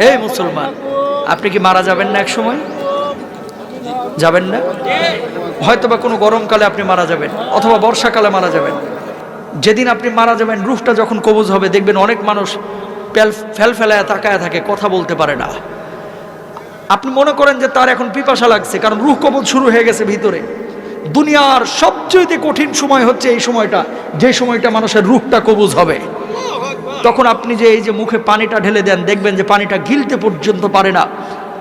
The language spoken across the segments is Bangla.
হে মুসলমান, আপনি কি মারা যাবেন না এক সময় যাবেন না? হয়তো বা কোনো গরমকালে আপনি মারা যাবেন, অথবা বর্ষাকালে মারা যাবেন। যেদিন আপনি মারা যাবেন, রুহটা যখন কবুজ হবে, দেখবেন অনেক মানুষ প্যাল, ফেল ফেলায় তাকায় থাকে, কথা বলতে পারে না। আপনি মনে করেন যে তার এখন পিপাসা লাগছে, কারণ রুহ কবজ শুরু হয়ে গেছে ভিতরে। দুনিয়ার সবচেয়ে কঠিন সময় হচ্ছে এই সময়টা, যে সময়টা মানুষের রুহটা কবুজ হবে। তখন আপনি যে এই যে মুখে পানিটা ঢেলে দেন, দেখবেন যে পানিটা গিলতে পর্যন্ত পারে না।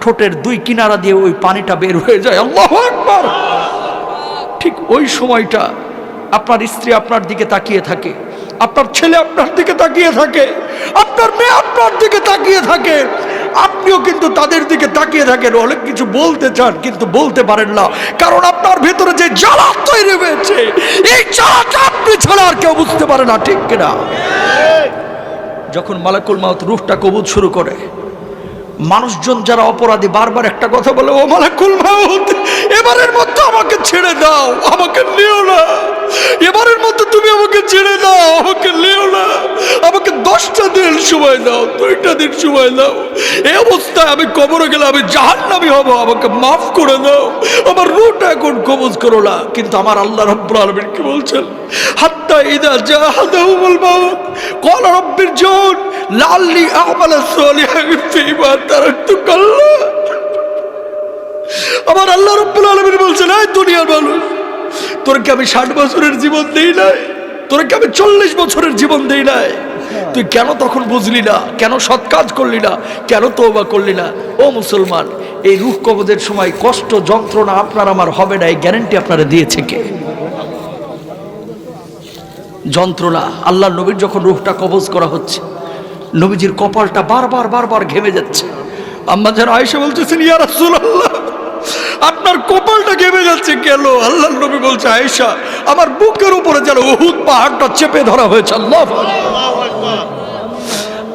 ঠোঁটের দুই কিনারা দিয়ে ওই পানিটা বের হয়ে যায়। আল্লাহ আকবার! ঠিক ওই সময়টা আপনার স্ত্রী আপনার দিকে তাকিয়ে থাকে। আপনার ছেলে আপনার দিকে তাকিয়ে থাকে। আপনার মেয়ে আপনার দিকে তাকিয়ে থাকে। আপনিও কিন্তু তাদের দিকে তাকিয়ে থাকেন। অনেক কিছু বলতে চান, কিন্তু বলতে পারেন না। কারণ আপনার ভেতরে যে জ্বালা তৈরি হয়েছে, এই জ্বালাটা আপনি ছাড়া আর কেউ বুঝতে পারে না, ঠিক কিনা? যখন মালাকুল মাউত রুহটা কবুজ শুরু করে, মানুষজন যারা অপরাধী বারবার একটা কথা বলে, ও মালাকুল মাউত, এবারের মধ্যে আমাকে ছেড়ে দাও, আমাকে নিও না। এবারের মধ্যে তুমি আমাকে ছেড়ে দাও, আমাকে নিও না। আমাকে দশটা দিন সময় দাও, দুইটা দিন সময় দাও। এই অবস্থায় আমি কবরে গেলে আমি জাহান্নামি হব, আমাকে মাফ করে দাও। আমার রুটা এখন কবজ করো না কিন্তু আমার আল্লাহ রব্বুল আলমিন কি বলছেন হাত্তা ইদা জাহাদাহুমুল মাউত قال رب ارجعون لعلي اعمل صالحا فيما تركت كلا আমার আল্লাহ রব্বুল আলমিন বলছেন এই দুনিয়ার মানুষ তোর কি আমি ষাট বছরের জীবন দেই নাই তোর কি আমি চল্লিশ বছরের জীবন দেই নাই তুই কেন তখন বুঝলি না কেন সৎ কাজ করলি না কেন তৌবা করলি না ও মুসলমান এই রুহ কবজের সময় কষ্ট, যন্ত্রণা আপনার আমার হবে না, এই গ্যারেন্টি আপনারা দিয়েছে কে? যন্ত্রণা, আল্লাহ নবীর যখন রুহটা কবজ করা হচ্ছে, নবীজির কপালটা বারবার বারবার ঘেমে যাচ্ছে। আম্মা যেন আয়সা বলতেছেন, ইয়া রাসূলুল্লাহ, আপনার কপালটা ঘেমে যাচ্ছে কেন? আল্লাহ নবী বলছে, আয়েশা, আমার বুকের উপরে যেন উহুদ পাহাড়টা চেপে ধরা হয়েছে, আল্লাহ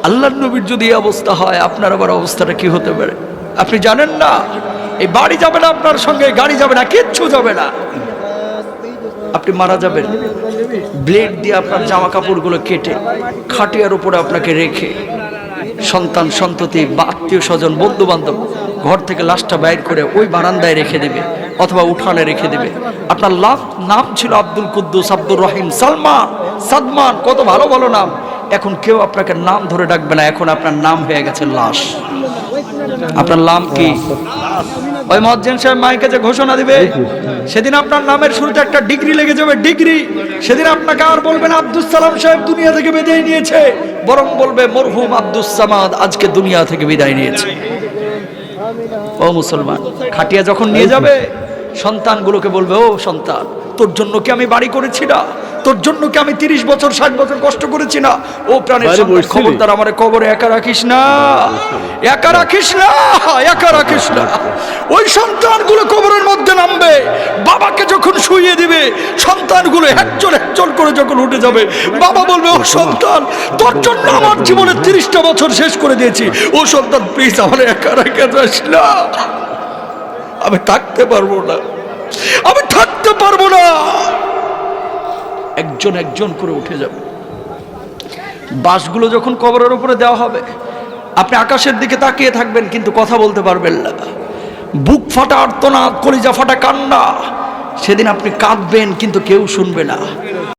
আল্লাহ নবীর যদি অবস্থা হয়, আপনার আবার অবস্থাটা কি হতে পারে? আপনি জানেন না? এই বাড়ি যাবে না আপনার সঙ্গে, গাড়ি যাবে না, কিচ্ছু যাবে না। আপনি মারা যাবেন। ব্লেড দিয়ে আপনার জামা কাপড়গুলো কেটে, খাটিয়ার উপরে আপনাকে রেখে, সন্তান, সন্ততি, বা আত্মীয় স্বজন বন্ধু বান্ধব ঘর থেকে লাশটা বাইর করে ওই বারান্দায় রেখে দেবে, অথবা উঠানে রেখে দেবে। আপনার লাভ, নাম ছিল আব্দুল কুদ্দুস আব্দুর রহিম। সালমান, সাদমান, কত ভালো ভালো নাম। এখন কেউ আপনাকে নাম ধরে ডাকবে না, এখন আপনার নাম হয়ে গেছে লাশ। আপনার নাম কি? ওই মজ্জেন সাহেব মাইকে যে ঘোষণা দিবে, সেদিন আপনার নামের শুরুতে একটা ডিগ্রি লেগে যাবে, ডিগ্রি। সেদিন আপনাকে আর বলবেন আব্দুল সালাম সাহেব দুনিয়া থেকে বিদায় নিয়েছে, বরং বলবে, মরহুম আব্দুস সামাদ আজকে দুনিয়া থেকে বিদায় নিয়েছে। ও মুসলমান, খাটিয়া যখন নিয়ে যাবে, সন্তানগুলোকে বলবে, ও সন্তান, তোর জন্য কি আমি বাড়ি করেছি না? তোর জন্য কি আমি তিরিশ বছর ষাট বছর কষ্ট করেছি না? ও প্রাণের খবরদার আমার কবরে একা রাখিস না। একা রাখিস না একা রাখিস না। ওই সন্তানগুলো কবরের মধ্যে নামবে। বাবাকে যখন শুইয়ে দিবে সন্তানগুলো একজন একজন করে যখন উঠে যাবে বাবা বলবে ও সন্তান তোর জন্য আমার জীবনের তিরিশটা বছর শেষ করে দিয়েছি। ও সন্তান প্লিজ আমার একা রেখে যাস না। আমি থাকতে পারব না। আমি থাকতে পারব না। একজন একজন করে উঠে যাবে। বাসগুলো যখন কবরের উপরে দেওয়া হবে, আপনি আকাশের দিকে তাকিয়ে থাকবেন, কিন্তু কথা বলতে পারবেন না। বুক ফাটা আর্তনাদ, কলিজা ফাটা কান্না। সেদিন আপনি কাঁদবেন, কিন্তু কেউ শুনবে না।